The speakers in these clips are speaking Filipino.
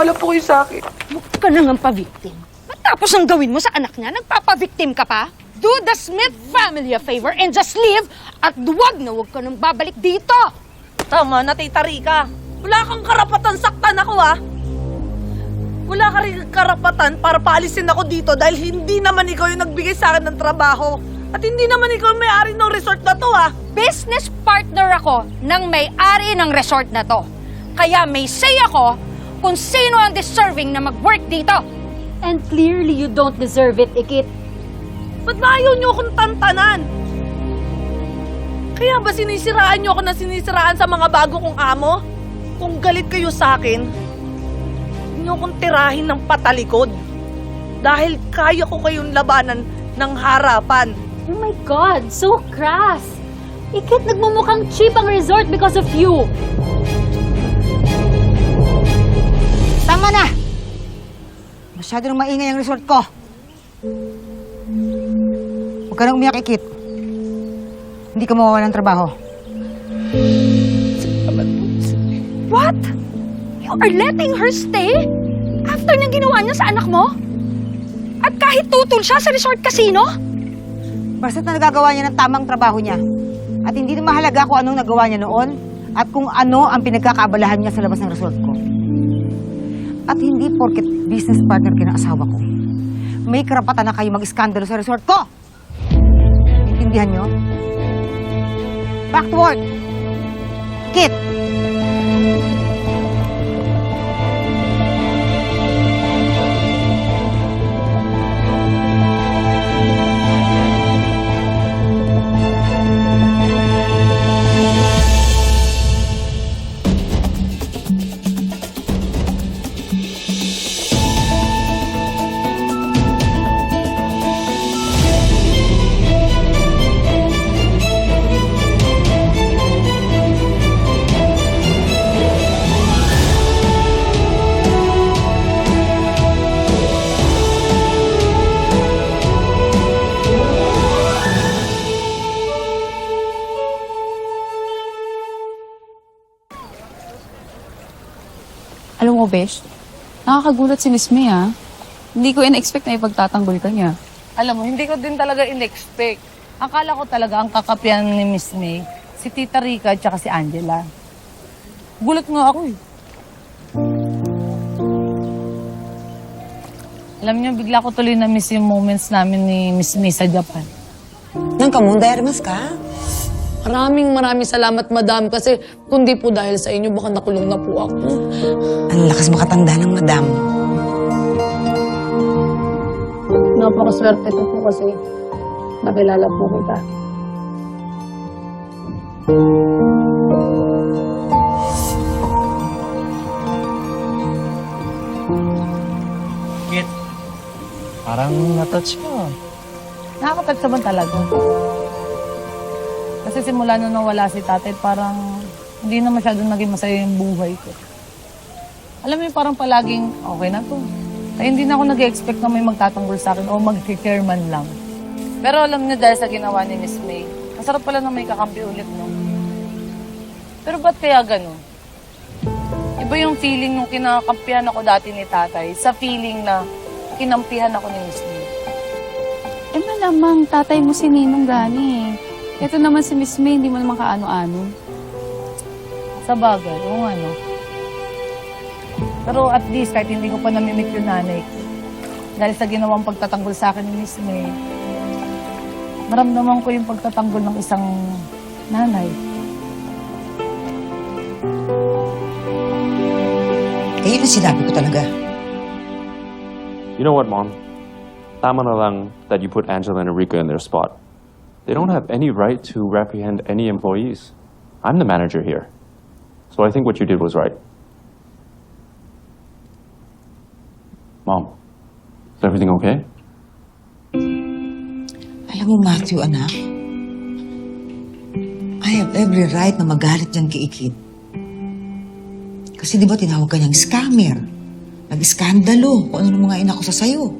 Maniwala po kayo sa akin. Huwag ka na nga pa-victim. Matapos ang gawin mo sa anak niya, nagpapa-victim ka pa? Do the Smith family a favor and just leave at duwag na huwag ka nang babalik dito! Tama na, Tita Rica. Wala kang karapatan saktan ako, ah. Wala ka rin karapatan para paalisin ako dito dahil hindi naman ikaw yung nagbigay sa akin ng trabaho. At hindi naman ikaw yung may-ari ng resort na to, ah. Business partner ako ng may-ari ng resort na to. Kaya may say ako kung sino ang deserving na mag-work dito. And clearly you don't deserve it, Ikit. Ba't ba ayaw niyo akong tantanan? Kaya ba sinisiraan niyo ako na sinisiraan sa mga bago kong amo? Kung galit kayo sa akin, niyo akong tirahin ng patalikod. Dahil kaya ko kayong labanan ng harapan. Oh my God, so crass. Ikit, nagmumukhang cheap ang resort because of you. Tama na! Masyado nang maingay ang resort ko. Huwag ka nang umiyak, Ikit. Hindi ka mawawa ng trabaho. What? You are letting her stay? After nang ginawa niya sa anak mo? At kahit tutol siya sa resort casino? Basta't na nagagawa niya ng tamang trabaho niya. At hindi na mahalaga kung anong nagawa niya noon at kung ano ang pinagkakaabalahan niya sa labas ng resort ko. At hindi porket business partner ka ng asawa ko. May karapatan na kayo mag-iskandalo sa resort ko! Intindihan niyo? Back to work! Kit! Alam mo, Besh, nakakagulat si Miss May, ah. Hindi ko in-expect na ipagtatanggol ka niya. Alam mo, hindi ko din talaga in-expect. Akala ko talaga ang kakapian ni Miss May, si Tita Rica at saka si Angela. Gulat nga ako eh. Alam niyo, bigla ko tuloy na miss yung moments namin ni Miss May sa Japan. Nang kamong dermas ka? Maraming maraming salamat, madam. Kasi kung di po dahil sa inyo, baka nakulong na po ako. Ang lakas makatanda ng madam. Napakaswerte ko po kasi nakilala po kita. Parang natouch ka. Nakakapagsa ba talaga? Kasi simula nung nawala si tatay, parang hindi na masyadong naging masaya yung buhay ko. Alam mo yung parang palaging, okay na to. Kaya hindi na ako nag-expect na may magtatanggol sa akin o mag-care man lang. Pero alam niyo dahil sa ginawa ni Miss May, masarap pala na may kakampi ulit, no? Pero ba't kaya ganun? Iba yung feeling nung kinakampihan ako dati ni tatay sa feeling na kinampihan ako ni Miss May. Eh, malamang tatay mo si Ninong Gani, eh. Ito naman si Miss May, hindi mo naman kaano-ano. Sa bagay, oo nga, no? Pero at least, kahit hindi ko pa namimit yung nanay ko, dahil sa ginawang pagtatanggol sa akin ni Miss May, maramdaman ko yung pagtatanggol ng isang nanay. Eh, yun ang sinabi ko talaga. You know what, Mom? Tama na lang that you put Angela and Enrico in their spot. They don't have any right to reprehend any employees. I'm the manager here. So I think what you did was right. Mom, is everything okay? Alam mo, Matthew, anak, I have every right na magalit dyan kay Ikit. Kasi di ba tinawag ka niyang scammer? Nag-iskandalo kung ano mga inako sa sayo.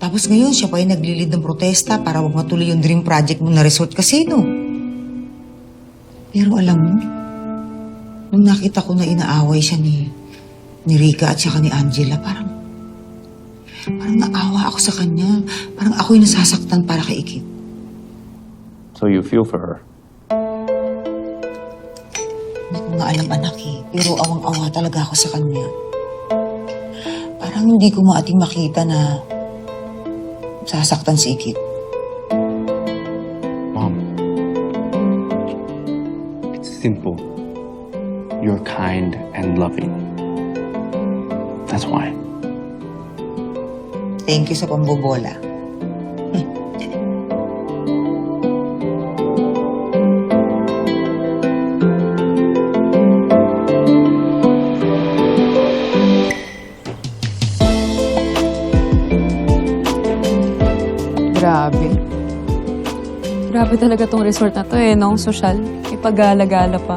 Tapos ngayon, siya pa yung naglilid ng protesta para wag matuloy yung dream project mo na resort casino. Pero alam mo, nung nakita ko na inaaway siya ni, ni Rika at saka ni Angela, parang, parang naawa ako sa kanya. Parang ako'y nasasaktan para kay Ikit. So you feel for her. Hindi ko nga alam anak eh, pero awang-awa talaga ako sa kanya. Parang hindi ko maating makita na sasaktan si Ikit. Mom, it's simple. You're kind and loving. That's why. Thank you sa pambobola. Grabe. Grabe talaga tong resort na to eh, no? Social. May pagala-gala pa.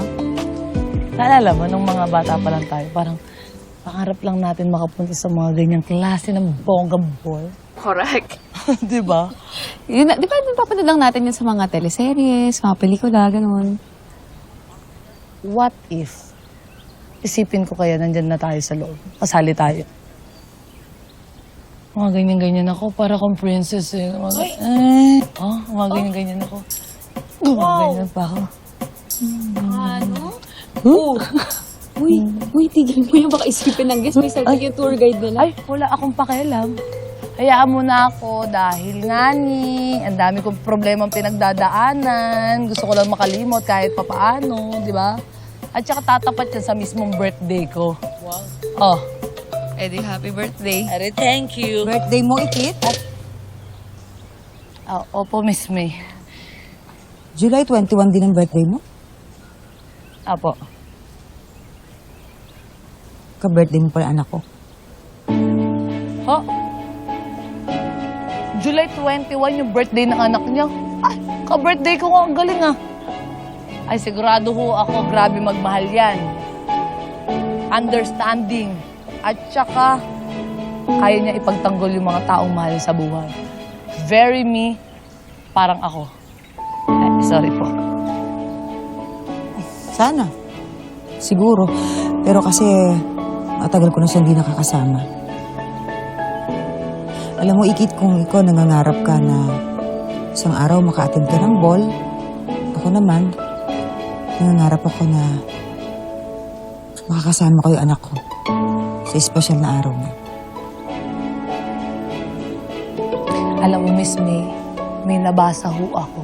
Naalala mo, nung mga bata pa lang tayo, parang pangarap lang natin makapunta sa mga ganyang klase ng bongga ball. Correct. Di ba? Yun, na- di ba napapanood lang natin yun sa mga teleseries, mga pelikula, ganun. What if, isipin ko kaya nandyan na tayo sa loob, kasali tayo. Mga ganyan-ganyan ako, para kang princess eh. Mga, eh, oh, mga ganyan-ganyan ako. Mga ganyan pa ako. Uy, uy, tigil mo yan. Baka isipin ng guest. May sabi yung tour guide nila. Ay, wala akong pakialam. Hayaan mo na ako dahil nga ni, ang dami kong problemang pinagdadaanan. Gusto ko lang makalimot kahit papaano, di ba? At saka tatapat yan sa mismong birthday ko. Wow. Oh. Eddie, happy birthday. Ari, thank you. Birthday mo, Ikit? Oh, opo, Miss May. July 21 din ang birthday mo? Apo. Ka-birthday mo pala anak ko. Ho? July 21 yung birthday ng anak niya. Ay, ka-birthday ko. Ang galing ah. Ay, sigurado ho ako, grabe magmahal yan. Understanding. At saka, kaya niya ipagtanggol yung mga taong mahal sa buhay. Very me, parang ako. Ay, sorry po. Sana. Siguro. Pero kasi, matagal ko na siya hindi nakakasama. Alam mo, Ikit, kung ikaw nangangarap ka na isang araw maka-attend ka ng ball, ako naman, nangangarap ako na makakasama ko yung anak ko sa espesyal na araw niya. Alam mo, Miss May, may nabasa ho ako.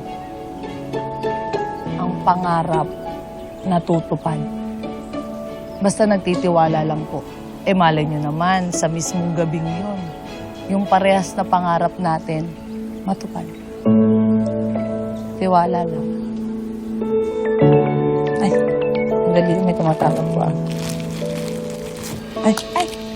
Ang pangarap natutupad. Basta nagtitiwala lang po. E malay nyo naman, sa mismong gabing yun, yung parehas na pangarap natin, matupad. Tiwala lang. Ay, ang dali, may tumatawag po ah. 哎，哎。